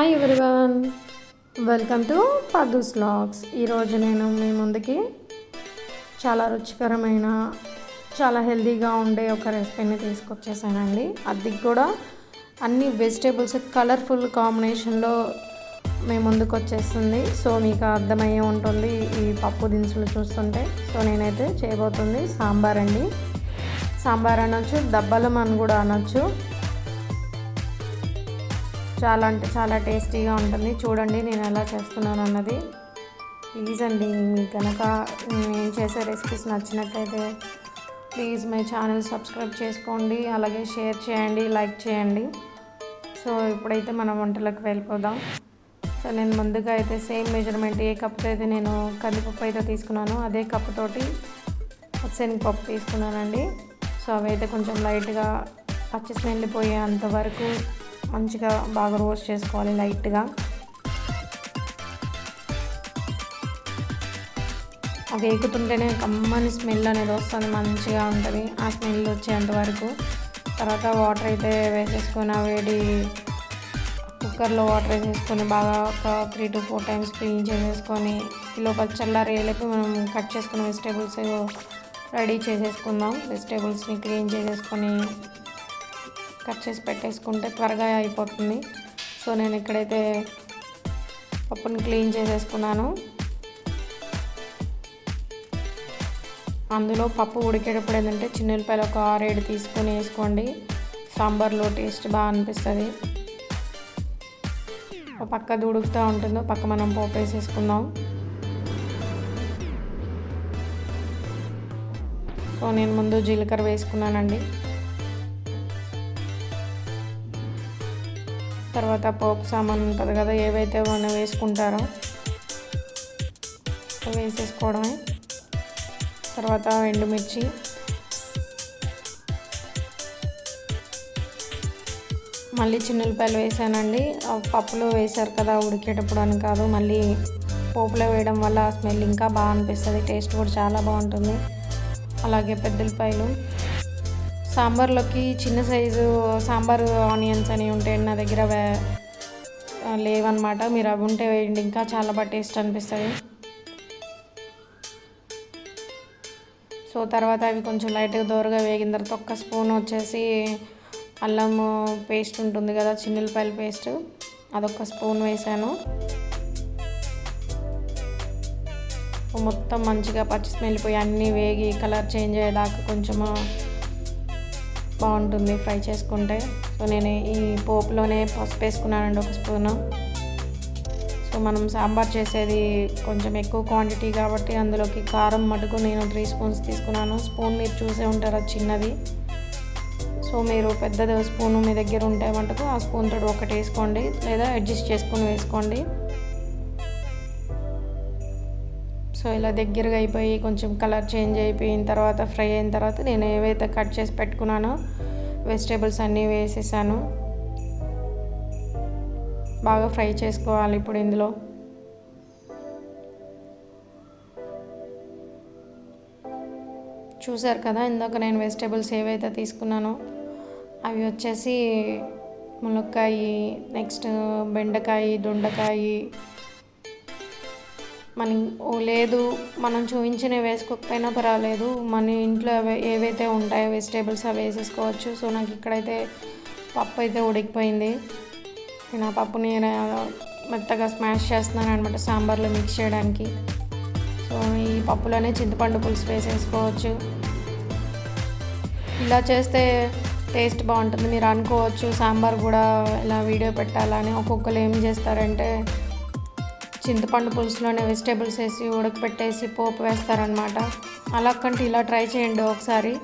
Hi everyone welcome to Padhu's vlogs ఈరోజు నేను మీ ముందుకి చాలా రుచికరమైన చాలా హెల్తీగా ఉండే ఒక రెసిపీని తీసుకొచ్చేసానండి. అది కూడా అన్ని వెజిటేబుల్స్ కలర్ఫుల్ కాంబినేషన్లో మీ ముందుకు వచ్చేస్తుంది. సో మీకు అర్థమయ్యే ఉంటుంది ఈ పప్పు దినుసులు చూస్తుంటే. సో నేనైతే చేయబోతుంది సాంబార్ అండి సాంబార్ అనొచ్చు దబ్బలం అని కూడా అనొచ్చు. చాలా అంటే చాలా టేస్టీగా ఉంటుంది. చూడండి నేను ఎలా చేస్తున్నాను అన్నది. ప్లీజ్ అండి మీకు కనుక నేను చేసే రెసిపీస్ నచ్చినట్లయితే ప్లీజ్ మై ఛానల్ సబ్స్క్రైబ్ చేసుకోండి. అలాగే షేర్ చేయండి లైక్ చేయండి. సో ఇప్పుడైతే మనం వంటలకు వెళ్ళిపోదాం. సో నేను ముందుగా అయితే సేమ్ మెజర్మెంట్ ఏ కప్తో అయితే నేను కందిపప్పు అయితే తీసుకున్నాను అదే కప్పుతోటి శనగపప్పు తీసుకున్నానండి. సో అవి అయితే కొంచెం లైట్గా పచ్చి స్మెల్ అంతవరకు వరకు మంచిగా బాగా రోస్ట్ చేసుకోవాలి లైట్గా. అది ఎగుతుంటేనే కమ్మని స్మెల్ అనేది వస్తుంది మంచిగా ఉంటుంది. ఆ స్మెల్ వచ్చేంత వరకు. తర్వాత వాటర్ అయితే వేసేసుకొని ఆ వేడి కుక్కర్లో వాటర్ వేసేసుకొని బాగా ఒక three two four times clean చేసేసుకొని లోపల చల్లారేలోపు మనం కట్ చేసుకున్న వెజిటేబుల్స్ రెడీ చేసేసుకుందాం. వెజిటేబుల్స్ని క్లీన్ చేసేసుకొని కట్ చేసి పెట్టేసుకుంటే త్వరగా అయిపోతుంది. సో నేను ఇక్కడైతే పప్పుని క్లీన్ చేసేసుకున్నాను. అందులో పప్పు ఉడికేటప్పుడు ఏంటంటే చిన్నపాయలు ఒక ఆరేడు తీసుకొని వేసుకోండి. సాంబార్లో టేస్ట్ బాగా అనిపిస్తుంది. పక్క ఉడుకుతూ ఉంటుందో పక్క మనం పోపు వేసేసుకుందాం సో నేను ముందు జీలకర్ర వేసుకున్నానండి. తర్వాత పోపు సామాన్ ఉంటుంది కదా ఏవైతే మనం వేసుకుంటారో వేసేసుకోవడమే. తర్వాత ఎండుమిర్చి. మళ్ళీ చిన్నులపాయలు వేసానండి. పప్పులో వేశారు కదా ఉడికేటప్పుడు అని కాదు మళ్ళీ పోపులో వేయడం వల్ల ఆ స్మెల్ ఇంకా బాగా అనిపిస్తుంది టేస్ట్ కూడా చాలా బాగుంటుంది. అలాగే పెద్దలపాయలు. సాంబార్లోకి చిన్న సైజు సాంబార్ ఆనియన్స్ అని ఉంటాయండి నా దగ్గర లేవన్నమాట. మీరు అవి ఉంటే వేయండి. ఇంకా చాలా బాగా టేస్ట్ అనిపిస్తుంది. సో తర్వాత అవి కొంచెం లైట్గా దోరగా వేగిన తర్వాత ఒక్క స్పూన్ వచ్చేసి అల్లం పేస్ట్ ఉంటుంది కదా చిన్నపాయల పేస్ట్. అదొక స్పూన్ వేసాను. మొత్తం మంచిగా పచ్చి స్మెల్ పోయి అన్నీ వేగి కలర్ చేంజ్ అయ్యేదాకా కొంచెము బాగుంటుంది ఫ్రై చేసుకుంటే. సో నేను ఈ పోపులోనే పసుపు వేసుకున్నానండి ఒక స్పూను. సో మనం సాంబార్ చేసేది కొంచెం ఎక్కువ క్వాంటిటీ కాబట్టి అందులోకి కారం మటుకు నేను త్రీ స్పూన్స్ తీసుకున్నాను. స్పూన్ మీరు చూసే ఉంటారు అది చిన్నది. సో మీరు పెద్దది స్పూన్ మీ దగ్గర ఉంటే మటుకు ఆ స్పూన్ తోటి ఒకటి వేసుకోండి. లేదా అడ్జస్ట్ చేసుకొని వేసుకోండి. సో ఇలా దగ్గరగా అయిపోయి కొంచెం కలర్ చేంజ్ అయిపోయిన తర్వాత ఫ్రై అయిన తర్వాత నేను ఏవైతే కట్ చేసి పెట్టుకున్నానో వెజిటేబుల్స్ అన్నీ వేసేసాను. బాగా ఫ్రై చేసుకోవాలి ఇప్పుడు ఇందులో. చూసారు కదా ఇందాక నేను వెజిటేబుల్స్ ఏవైతే తీసుకున్నానో అవి వచ్చేసి మునక్కాయి నెక్స్ట్ బెండకాయ దొండకాయ మన లేదు మనం చూపించిన వేసుకోకపోయినా పర్వాలేదు. మన ఇంట్లో ఏవైతే ఉంటాయో వెజిటేబుల్స్ అవి వేసేసుకోవచ్చు. సో నాకు ఇక్కడైతే పప్పు అయితే ఉడికిపోయింది. నేను ఆ పప్పుని మెత్తగా స్మాష్ చేస్తున్నాను అనమాట సాంబార్లో మిక్స్ చేయడానికి. సో ఈ పప్పులోనే చింతపండు పులుసు వేసేసుకోవచ్చు. ఇలా చేస్తే టేస్ట్ బాగుంటుంది. మీరు అనుకోవచ్చు సాంబార్ కూడా ఇలా వీడియో పెట్టాలని ఒక్కొక్కరు ఏం చేస్తారంటే చింతపండు పులుసులోనే వెజిటేబుల్స్ వేసి ఉడకపెట్టేసి పోపు వేస్తారనమాట అలా కంటే ఇలా ట్రై చేయండి ఒకసారి.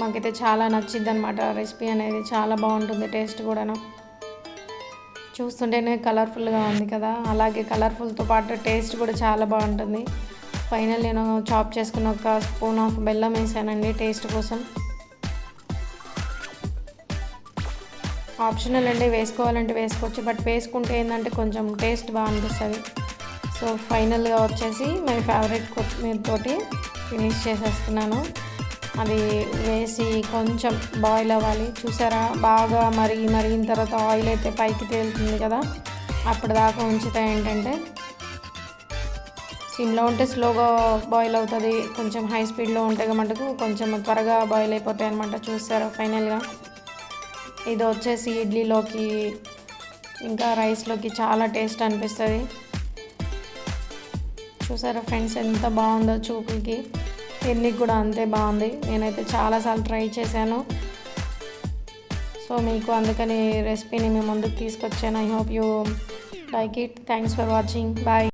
మాకైతే చాలా నచ్చింది అనమాట రెసిపీ అనేది. చాలా బాగుంటుంది టేస్ట్ కూడాను. చూస్తుంటేనే కలర్ఫుల్గా ఉంది కదా. అలాగే కలర్ఫుల్తో పాటు టేస్ట్ కూడా చాలా బాగుంటుంది. ఫైనల్ నేను చాప్ చేసుకున్న ఒక స్పూన్ ఆఫ్ బెల్లం వేసానండి టేస్ట్ కోసం. ఆప్షనల్ అండి వేసుకోవాలంటే వేసుకోవచ్చు బట్ వేసుకుంటే ఏంటంటే కొంచెం టేస్ట్ బాగా అనిపిస్తుంది. సో ఫైనల్గా వచ్చేసి మై ఫేవరెట్ కొత్తిమీర తోటి ఫినిష్ చేసేస్తున్నాను. అది వేసి కొంచెం బాయిల్ అవ్వాలి. చూసారా? బాగా మరిగి మరిగిన తర్వాత ఆయిల్ అయితే పైకి తేలుతుంది కదా? అప్పటిదాకా ఉంచితే ఏంటంటే సిమ్లో ఉంటే స్లోగా బాయిల్ అవుతుంది. కొంచెం హై స్పీడ్లో ఉంటే మటుకు కొంచెం త్వరగా బాయిల్ అయిపోతాయి అనమాట చూసారా? ఫైనల్గా. ఇది వచ్చేసి ఇడ్లీలోకి ఇంకా రైస్లోకి చాలా టేస్ట్ అనిపిస్తుంది. చూసారా ఫ్రెండ్స్ ఎంత బాగుందో చూపులకి. ఎన్నికి కూడా అంతే బాగుంది. నేనైతే చాలాసార్లు ట్రై చేశాను. సో మీకు అందుకని రెసిపీని మేము ముందుకు తీసుకొచ్చాను. I hope you like it thanks for watching bye